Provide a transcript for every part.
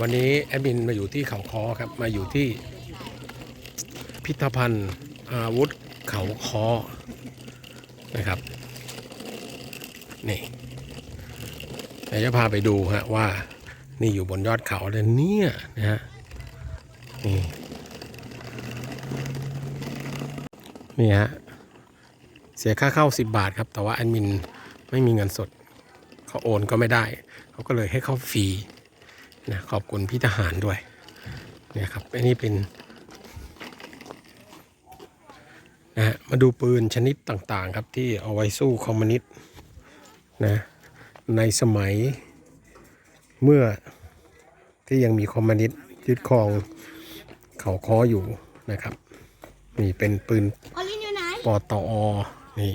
วันนี้แอดมินมาอยู่ที่เขาคอครับ มาอยู่ที่พิพิธภัณฑ์อาวุธเขาคอนะครับ นี่เดี๋ยวจะพาไปดูฮะว่านี่อยู่บนยอดเขาเลยเนี่ยนะฮะนี่นี่ฮะเสียค่าเข้า 10 บาทครับ แต่ว่าแอดมินไม่มีเงินสดเขาโอนก็ไม่ได้ เขาก็เลยให้เข้าฟรี นะขอบคุณพี่ทหารด้วยเนี่ยครับอันนี้เป็นนะฮะมาดูปืนชนิดต่างๆครับที่เอาไว้สู้คอมมิวนิสต์นะในสมัยเมื่อที่ยังมีคอมมิวนิสต์ยึดครองเขาค้ออยู่นะครับ นี่เป็นปืนออลินอยู่ไหนปตอนี่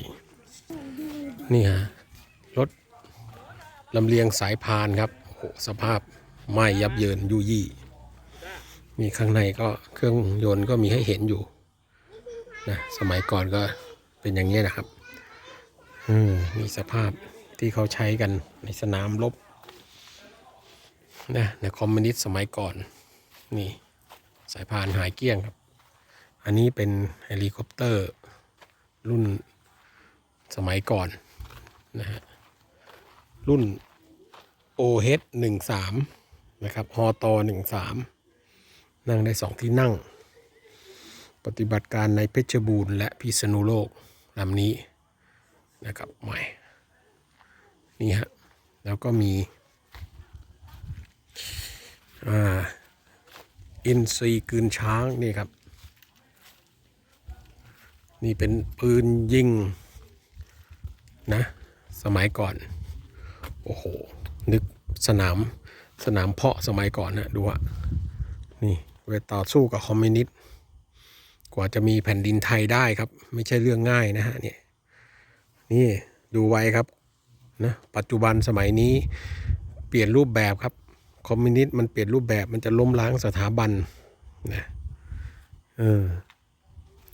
นี่ฮะรถลำเลียงสายพานครับโอ้โหสภาพ ไหม้ยับเยินยุยี่มีข้างในก็เครื่องยนต์ก็มีให้เห็นอยู่นะสมัยก่อนก็เป็นอย่างนี้นะครับอืมมีสภาพที่เขาใช้กันในสนามรบนะในคอมมิวนิสต์สมัยก่อนนี่สายพานหายเกี้ยงครับ อันนี้เป็นเฮลิคอปเตอร์ รุ่นสมัยก่อนนะฮะรุ่น OH 1 3 นะครับฮอต1 3นั่งได้สองที่นั่ง ปฏิบัติการในเพชรบูรณ์และพิษณุโลกลำนี้นะครับใหม่นี่ฮะแล้วก็มีอ่าอินซีกืนช้างนี่ครับ นี่เป็นปืนยิงนะ สมัยก่อน โอ้โห นึกสนาม สนามเพาะสมัยก่อนนะดูอะนี่เวลาต่อสู้กับคอมมิวนิสต์กว่าจะมีแผ่นดินไทยได้ครับ ไม่ใช่เรื่องง่ายนะฮะเนี่ยนี่ดูไว้ครับนะปัจจุบันสมัยนี้เปลี่ยนรูปแบบครับคอมมิวนิสต์มันเปลี่ยนรูปแบบมันจะล้มล้างสถาบันนะเออ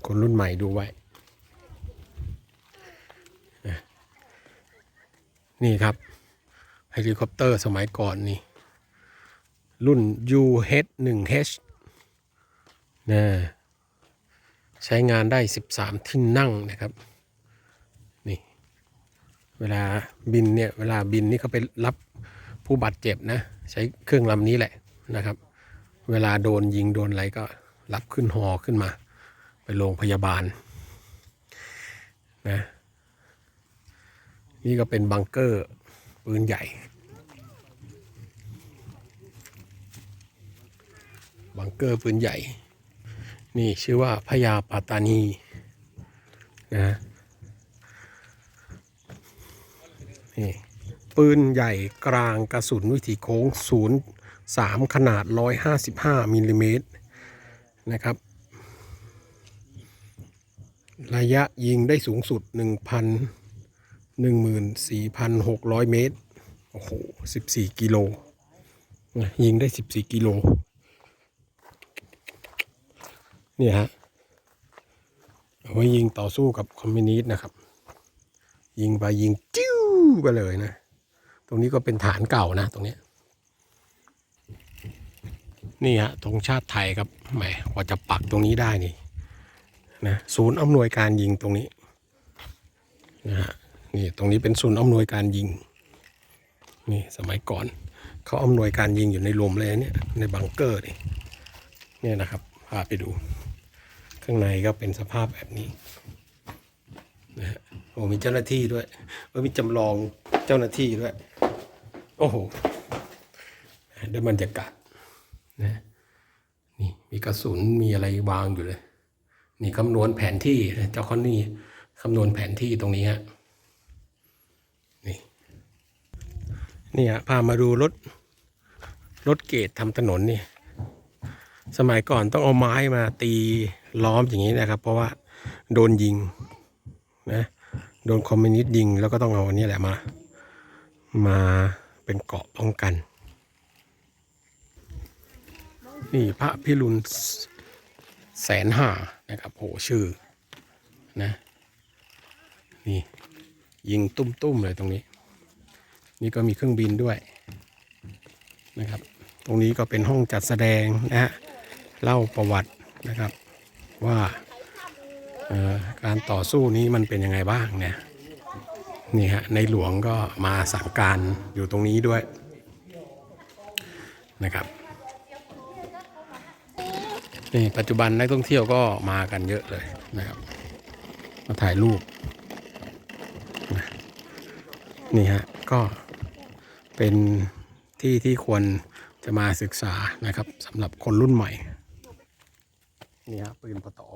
คนรุ่นใหม่ดูไว้นี่ครับเฮลิคอปเตอร์สมัยก่อนนี่ รุ่น UH-1H นะใช้งานได้ 13 ที่นั่งนะครับ นี่ เวลาบินเนี่ย เวลาบินนี่เขาไปรับผู้บาดเจ็บนะ ใช้เครื่องลำนี้แหละนะครับ เวลาโดนยิงโดนอะไรก็รับขึ้นหอขึ้นมา ไปโรงพยาบาลนะนี่ก็เป็นบังเกอร์ปืนใหญ่ บังเกอร์ปืนใหญ่ นี่ชื่อว่าพญาปาตานีนะนี่ปืนใหญ่กลางกระสุนวิถีโค้งศูนย์สามขนาด 155มิลลิเมตรนะครับ ระยะยิงได้สูงสุด 1,000 14,600 เมตร โอ้โห 14 กิโล ยิงได้ 14 กิโล นี่ฮะเอาไว้ยิงต่อสู้กับคอมมิวนิสต์นะครับ ยิงไปยิงจิ้วไปเลยนะ ตรงนี้ก็เป็นฐานเก่านะ ตรงนี้ นี่ฮะธงชาติไทยครับแหมกว่าจะปักตรงนี้ได้นี่นะศูนย์อำนวยการยิงตรงนี้นะฮะนี่ตรงนี้เป็นศูนย์อำนวยการยิง นี่สมัยก่อน เขาอำนวยการยิงอยู่ในลมเลยเนี่ยในบังเกอร์นี่เนี่ยนะครับพาไปดู ข้างในก็เป็นสภาพแบบนี้นะฮะโอ้มีเจ้าหน้าที่ด้วยเออมีจำลองเจ้าหน้าที่ด้วย โอ้โหด้วยบรรยากาศนะนี่มีกระสุนมีอะไรวางอยู่เลย นี่คำนวณแผนที่เจ้าคนนี้คำนวณแผนที่ตรงนี้ฮะนี่นี่ฮะพามาดูรถรถเกตทำถนนนี่ สมัยก่อนต้องเอาไม้มาตีล้อมอย่างนี้นะครับ เพราะว่าโดนยิงนะโดนคอมมิวนิสต์ยิงแล้วก็ต้องเอาอันนี้แหละมา มาเป็นเกาะป้องกัน นี่พระพิรุณแสนห้านะครับโหชื่อนะนี่ยิงตุ้มๆเลยตรงนี้ นี่ก็มีเครื่องบินด้วยนะครับ ตรงนี้ก็เป็นห้องจัดแสดงนะฮะ เล่าประวัตินะครับว่าการต่อสู้นี้มันเป็นยังไงบ้างเนี่ยนี่ฮะในหลวงก็มาสั่งการอยู่ตรงนี้ด้วยนะครับนี่ปัจจุบันนักท่องเที่ยวก็มากันเยอะเลยนะครับ มาถ่ายรูปนี่ฮะก็เป็นที่ที่ควรจะมาศึกษานะครับสำหรับคนรุ่นใหม่ นี่ฮะปืนปตอ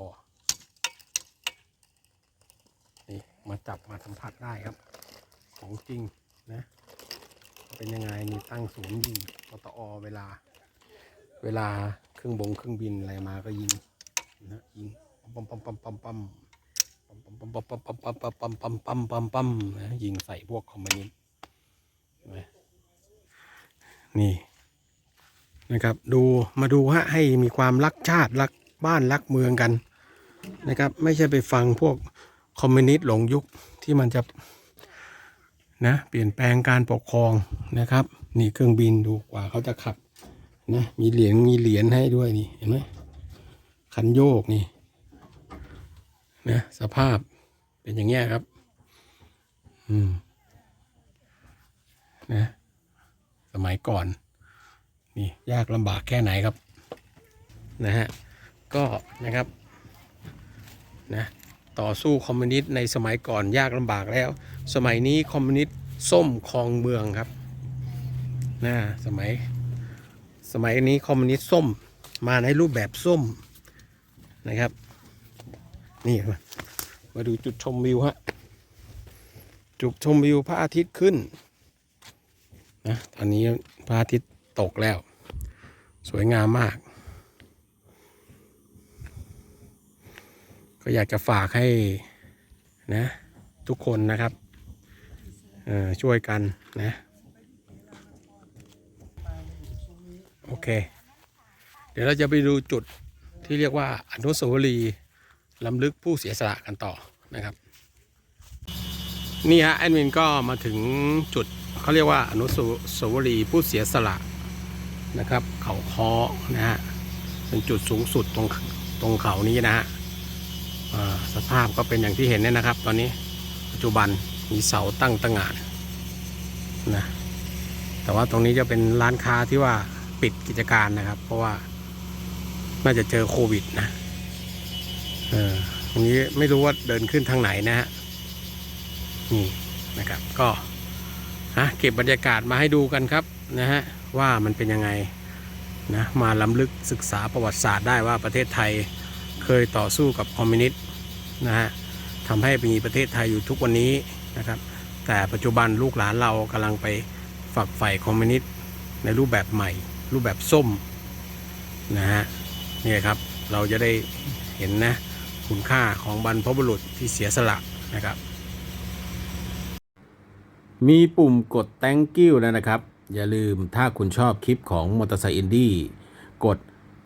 นี่มาจับมาสัมผัสได้ครับ ของจริงนะ เป็นยังไงนี่ตั้งศูนย์ยิงปตอเวลา เวลาเครื่องบงเครื่องบินอะไรมาก็ยิงนะยิงปั๊มปั๊มปั๊มปั๊มปั๊มปั๊มปั๊มปั๊มปั๊มปั๊มปั๊มปั๊มปั๊มปั๊มปั๊มปัมนะยิงใส่พวกคอมมิวนิสต์นี่นะครับ ดูมาดูฮะให้มีความรักชาติรัก บ้านรักเมืองกันนะครับ ไม่ใช่ไปฟังพวกคอมมิวนิสต์หลงยุคที่มันจะนะเปลี่ยนแปลงการปกครองนะครับ นี่เครื่องบินดูกว่าเขาจะขับนะมีเหรียญมีเหรียญให้ด้วยนี่เห็นไหมคันโยกนี่นะสภาพเป็นอย่างเงี้ยครับ อืมนะสมัยก่อน นี่ยากลำบากแค่ไหนครับ นะฮะ ก็นะครับนะต่อสู้คอมมิวนิสต์ในสมัยก่อนยากลำบากแล้ว สมัยนี้คอมมิวนิสต์ส้มครองเมืองครับนะสมัยสมัยนี้คอมมิวนิสต์ส้มมาในรูปแบบส้มนะครับ นี่มามาดูจุดชมวิวฮะจุดชมวิวพระอาทิตย์ขึ้นนะตอนนี้พระอาทิตย์ตกแล้ว สวยงามมาก ก็อยากจะฝากให้นะทุกคนนะครับช่วยกันนะ โอเค เดี๋ยวเราจะไปดูจุดที่เรียกว่าอนุสาวรีย์ล้ำลึกผู้เสียสละกันต่อนะครับ นี่ฮะแอดมินก็มาถึงจุดเขาเรียกว่าอนุสาวรีย์ผู้เสียสละนะครับ เขาคอนะฮะเป็นจุดสูงสุดตรงตรงเขานี้นะฮะ สภาพก็เป็นอย่างที่เห็นเนี่ยนะครับ ตอนนี้ปัจจุบันมีเสาตั้งตั้งงานนะแต่ว่าตรงนี้จะเป็นร้านค้าที่ว่าปิดกิจการนะครับ เพราะว่าน่าจะเจอโควิดนะเออตรงนี้ไม่รู้ว่าเดินขึ้นทางไหนนะฮะนี่นะครับก็ฮะเก็บบรรยากาศมาให้ดูกันครับนะฮะว่ามันเป็นยังไงนะมาล้ำลึกศึกษาประวัติศาสตร์ได้ว่าประเทศไทย เคยต่อสู้กับคอมมิวนิสต์นะฮะทำให้มีประเทศไทยอยู่ทุกวันนี้นะครับ แต่ปัจจุบันลูกหลานเรากำลังไปฝักใฝ่คอมมิวนิสต์ในรูปแบบใหม่ รูปแบบส้มนะฮะนี่ครับเราจะได้เห็นนะคุณค่าของบรรพบุรุษที่เสียสละนะครับ มีปุ่มกด thank you แล้วนะครับ อย่าลืมถ้าคุณชอบคลิปของมอเตอร์ไซค์อินดี้กด